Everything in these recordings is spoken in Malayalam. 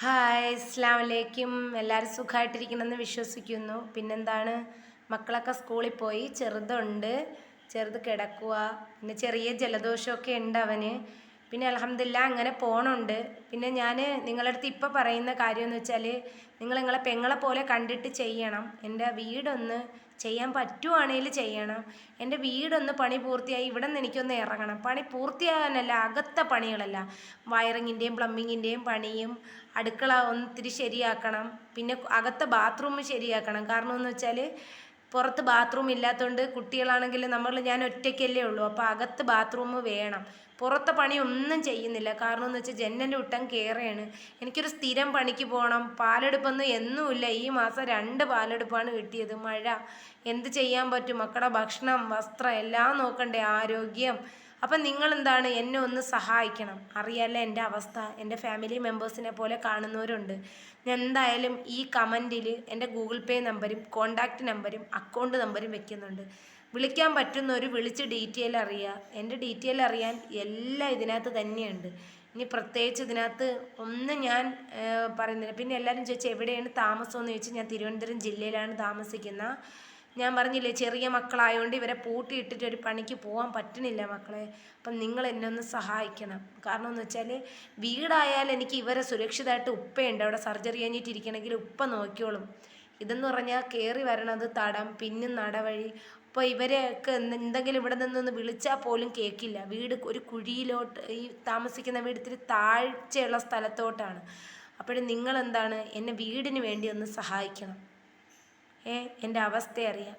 ഹായ് ഇസ്ലാം അലൈക്കും. എല്ലാവരും സുഖമായിട്ടിരിക്കണമെന്ന് വിശ്വസിക്കുന്നു. പിന്നെന്താണ്? മക്കളൊക്കെ സ്കൂളിൽ പോയി. ചെറുതുണ്ട്. ചെറുത് കിടക്കുക പിന്നെ ചെറിയ ജലദോഷമൊക്കെ ഉണ്ട് അവന്. പിന്നെ അലഹമില്ല അങ്ങനെ പോണുണ്ട്. പിന്നെ ഞാൻ നിങ്ങളുടെ അടുത്ത് ഇപ്പോൾ പറയുന്ന കാര്യം എന്ന് വെച്ചാൽ നിങ്ങൾ നിങ്ങളെ പെങ്ങളെ പോലെ കണ്ടിട്ട് ചെയ്യണം. എന്റെ വീടൊന്ന് ചെയ്യാൻ പറ്റുവാണെങ്കിൽ ചെയ്യണം. എന്റെ വീടൊന്ന് പണി പൂർത്തിയായി ഇവിടെ നിന്ന് എനിക്കൊന്ന് ഇറങ്ങണം. പണി പൂർത്തിയാകാനല്ല അകത്ത പണികളല്ല. വയറിങ്ങിന്റെയും പ്ലംബിങ്ങിന്റെയും പണിയും അടുക്കള ഒന്നിത്തിരി ശരിയാക്കണം. പിന്നെ അകത്തെ ബാത്റൂം ശരിയാക്കണം. കാരണം എന്ന് വെച്ചാൽ പുറത്ത് ബാത്റൂം ഇല്ലാത്തതുകൊണ്ട് കുട്ടികളാണെങ്കിൽ നമ്മൾ ഞാൻ ഒറ്റയ്ക്കല്ലേ ഉള്ളൂ. അപ്പോൾ അകത്ത് ബാത്റൂം വേണം. പുറത്തെ പണി ഒന്നും ചെയ്യുന്നില്ല. കാരണം എന്ന് വെച്ചാൽ ജനലിന്റെ ഒട്ടം കയറുകയാണ് എനിക്കൊരു സ്ഥിരം പണിക്ക് പോകണം പാലെടുപ്പൊന്നും എന്നുമില്ല. ഈ മാസം രണ്ട് പാലെടുപ്പാണ് കിട്ടിയത്. മഴ. എന്ത് ചെയ്യാൻ പറ്റും? മക്കളുടെ ഭക്ഷണം വസ്ത്രം എല്ലാം നോക്കണ്ടേ? ആരോഗ്യം. അപ്പം നിങ്ങൾ എന്താണ് എന്നെ ഒന്ന് സഹായിക്കണം? അറിയാലോ എന്റെ അവസ്ഥ? എന്റെ ഫാമിലി മെമ്പേഴ്സിനെ പോലെ കാണുന്നവരുണ്ട്. ഞാൻ എന്തായാലും ഈ കമന്റിൽ എന്റെ ഗൂഗിൾ പേ നമ്പരും കോണ്ടാക്റ്റ് നമ്പരും അക്കൗണ്ട് നമ്പരും വെക്കുന്നുണ്ട്. വിളിക്കാൻ പറ്റുന്നവർ വിളിച്ച് ഡീറ്റെയിൽ അറിയുക എന്റെ ഡീറ്റെയിൽ അറിയാൻ എല്ലാം ഇതിനകത്ത് തന്നെയുണ്ട്. ഇനി പ്രത്യേകിച്ച് ഇതിനകത്ത് ഒന്ന് ഞാൻ പറയുന്നില്ല. പിന്നെ എല്ലാവരും ചോദിച്ചാൽ എവിടെയാണ് താമസം എന്ന് ചോദിച്ചാൽ ഞാൻ തിരുവനന്തപുരം ജില്ലയിലാണ് താമസിക്കുന്നത് ഞാൻ പറഞ്ഞില്ലേ ചെറിയ മക്കളായതുകൊണ്ട് ഇവരെ പൂട്ടിയിട്ടിട്ട് ഒരു പണിക്ക് പോകാൻ പറ്റണില്ല മക്കളെ. അപ്പം നിങ്ങൾ എന്നെ ഒന്ന് സഹായിക്കണം. കാരണം എന്ന് വെച്ചാൽ വീടായാൽ എനിക്ക് ഇവരെ സുരക്ഷിതമായിട്ട് ഉപ്പയുണ്ട്. അവിടെ സർജറി കഴിഞ്ഞിട്ടിരിക്കണമെങ്കിൽ ഉപ്പ നോക്കിയോളും ഇതെന്ന് പറഞ്ഞാൽ കയറി വരണത് തടം പിന്നും നടവഴി. അപ്പോൾ ഇവരെയൊക്കെ എന്തെങ്കിലും ഇവിടെ നിന്നൊന്ന് വിളിച്ചാൽ പോലും കേൾക്കില്ല. വീട് ഒരു കുഴിയിലോട്ട് ഈ താമസിക്കുന്ന വീട് ഇത്തിരി താഴ്ചയുള്ള സ്ഥലത്തോട്ടാണ്. അപ്പോഴും നിങ്ങളെന്താണ് എന്നെ വീടിന് വേണ്ടി ഒന്ന് സഹായിക്കണം. ഏ എന്റെ അവസ്ഥ അറിയാം.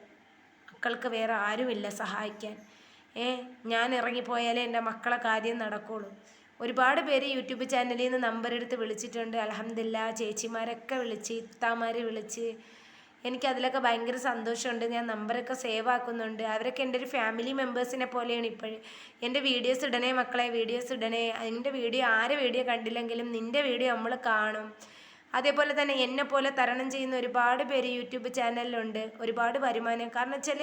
മക്കൾക്ക് വേറെ ആരുമില്ല സഹായിക്കാൻ. ഏ ഞാൻ ഇറങ്ങിപ്പോയാലേ എന്റെ മക്കളെ കാര്യം നടക്കുള്ളൂ. ഒരുപാട് പേര് യൂട്യൂബ് ചാനലിൽ നിന്ന് നമ്പർ എടുത്ത് വിളിച്ചിട്ടുണ്ട്. അലഹമില്ല ചേച്ചിമാരൊക്കെ വിളിച്ച് ഇത്താമാർ വിളിച്ച്. എനിക്കതിലൊക്കെ ഭയങ്കര സന്തോഷമുണ്ട്. ഞാൻ നമ്പറൊക്കെ സേവ് ആക്കുന്നുണ്ട്. അവരൊക്കെ എന്റെ ഒരു ഫാമിലി മെമ്പേഴ്സിനെ പോലെയാണ് ഇപ്പോഴും. എന്റെ വീഡിയോസ് ഇടണേ മക്കളെ വീഡിയോസ് ഇടണേ. എന്റെ വീഡിയോ ആരെ വീഡിയോ കണ്ടില്ലെങ്കിലും നിന്റെ വീഡിയോ നമ്മൾ കാണും. അതേപോലെ തന്നെ എന്നെ പോലെ തരണം ചെയ്യുന്ന ഒരുപാട് പേര് യൂട്യൂബ് ചാനലിലുണ്ട്. ഒരുപാട് വരുമാനം. കാരണം വെച്ചാൽ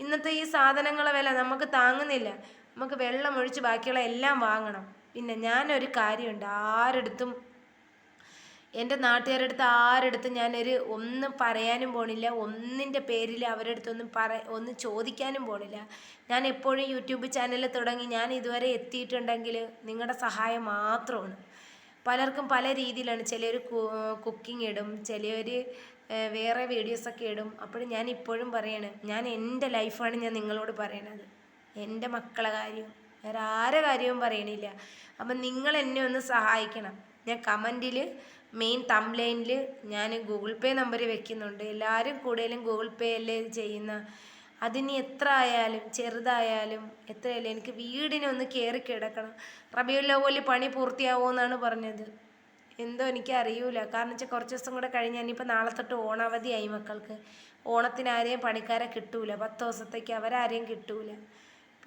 ഇന്നത്തെ ഈ സാധനങ്ങളെ വില നമുക്ക് താങ്ങുന്നില്ല. നമുക്ക് വെള്ളം ഒഴിച്ച് ബാക്കിയുള്ള എല്ലാം വാങ്ങണം. പിന്നെ ഞാനൊരു കാര്യമുണ്ട്. ആരെടുത്തും എന്റെ നാട്ടുകാരുടെ അടുത്ത് ആരെടുത്തും ഞാനൊരു ഒന്നും പറയാനും പോണില്ല. ഒന്നിന്റെ പേരിൽ അവരുടെ അടുത്തൊന്നും പറ ഒന്നും ചോദിക്കാനും പോണില്ല. ഞാൻ എപ്പോഴും യൂട്യൂബ് ചാനൽ തുടങ്ങി ഞാൻ ഇതുവരെ എത്തിയിട്ടുണ്ടെങ്കിൽ നിങ്ങളുടെ സഹായം മാത്രമാണ്. പലർക്കും പല രീതിയിലാണ്. ചിലർ കുക്കിംഗ് ഇടും ചിലർ വേറെ വീഡിയോസൊക്കെ ഇടും. അപ്പോൾ ഞാൻ ഇപ്പോഴും പറയാണ് ഞാൻ എന്റെ ലൈഫാണ് ഞാൻ നിങ്ങളോട് പറയണത്. എന്റെ മക്കളെ കാര്യം. വേറെ ആരെ കാര്യവും പറയണില്ല. അപ്പം നിങ്ങൾ എന്നെ ഒന്ന് സഹായിക്കണം. ഞാൻ കമന്റിൽ മെയിൻ തംലൈനിൽ ഞാൻ ഗൂഗിൾ പേ നമ്പർ വെക്കുന്നുണ്ട്. എല്ലാവരും കൂടുതലും ഗൂഗിൾ പേ അല്ലേ ചെയ്യുന്ന അതിനി എത്ര ആയാലും ചെറുതായാലും എത്രയായാലും എനിക്ക് വീടിനൊന്ന് കയറി കിടക്കണം. റബിയുല്ല പണി പൂർത്തിയാവുമെന്നാണ് പറഞ്ഞത്. എന്തോ എനിക്ക് അറിയൂല കാരണം വെച്ചാൽ കുറച്ച് ദിവസം കൂടെ കഴിഞ്ഞാൽ ഇനിയിപ്പോൾ നാളെ തൊട്ട് ഓണാവധിയായി മക്കൾക്ക്. ഓണത്തിന് ആരെയും പണിക്കാരെ കിട്ടൂല. പത്ത് ദിവസത്തേക്ക് അവരാരെയും കിട്ടൂല.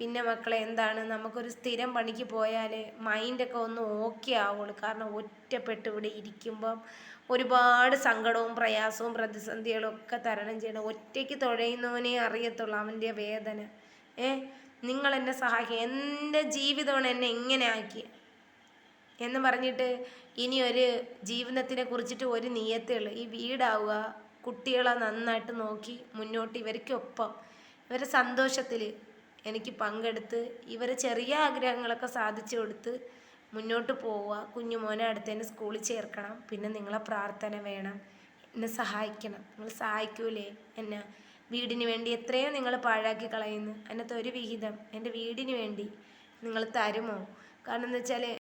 പിന്നെ മക്കളെ എന്താണ്? നമുക്കൊരു സ്ഥിരം പണിക്ക് പോയാൽ മൈൻഡൊക്കെ ഒന്ന് ഓക്കെ ആവുള്ളൂ കാരണം ഒറ്റപ്പെട്ട് ഇവിടെ ഇരിക്കുമ്പം ഒരുപാട് സങ്കടവും പ്രയാസവും പ്രതിസന്ധികളും ഒക്കെ തരണം ചെയ്യണം. ഒറ്റയ്ക്ക് തുഴയുന്നവനെ അറിയത്തുള്ളൂ അവന്റെ വേദന. ഏ? നിങ്ങൾ എന്നെ സഹായിക്കുക. എന്റെ ജീവിതമാണ് എന്നെ എങ്ങനെ ആക്കി എന്ന് പറഞ്ഞിട്ട് ഇനി ഒരു ജീവിതത്തിനെ കുറിച്ചിട്ട് ഒരു നീയത്തേ ഉള്ളൂ. ഈ വീടാവുക കുട്ടികളെ നന്നായിട്ട് നോക്കി മുന്നോട്ട് ഇവർക്കൊപ്പം ഇവരെ സന്തോഷത്തിൽ എനിക്ക് പങ്കെടുത്ത് ഇവരെ ചെറിയ ആഗ്രഹങ്ങളൊക്കെ സാധിച്ചു കൊടുത്ത് മുന്നോട്ട് പോവുക. കുഞ്ഞുമോനെ അടുത്തതിന് സ്കൂളിൽ ചേർക്കണം. പിന്നെ നിങ്ങളെ പ്രാർത്ഥന വേണം. എന്നെ സഹായിക്കണം. നിങ്ങൾ സഹായിക്കൂലേ? എന്നെ വീടിന് വേണ്ടി എത്രയോ നിങ്ങൾ പാഴാക്കി കളയുന്നു. അതിനകത്ത് ഒരു വിഹിതം എന്റെ വീടിന് വേണ്ടി നിങ്ങൾ തരുമോ? കാരണം എന്ന് വെച്ചാൽ